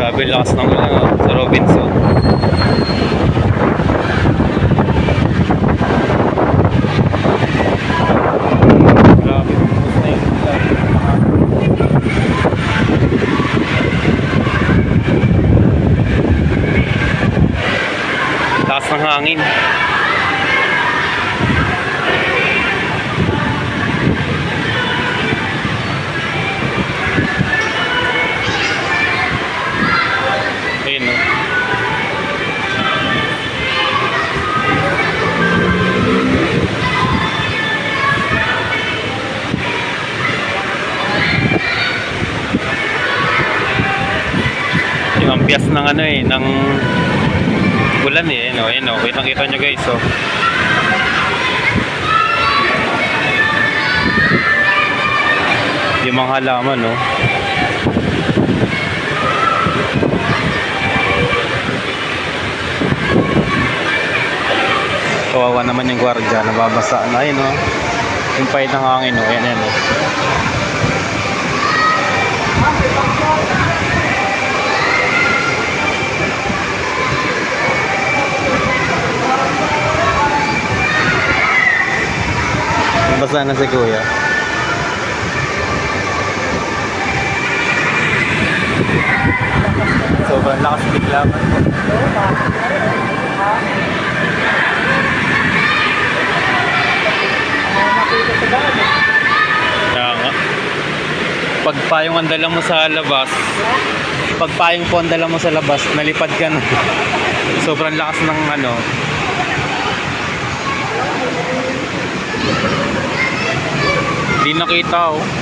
Grabe lakas ng ulan oh, sa Robinson. Lakas ng hangin. Ambias ng ano eh, ng ulan eh. Ayun oh, ayun oh. Kitang kita nyo guys oh. Yung mga halaman oh. Kawawa naman yung gwardiya, nababasa na yun oh. Yung pahit ng hangin oh, yan yan oh. Basa na si kuya. Sobrang lakas bigla man po. Kaya nga. Pag payong ang dala mo sa labas, pag payong po ang dala mo sa labas, nalipad ka na. Sobrang lakas ng ano. Di nakita oh.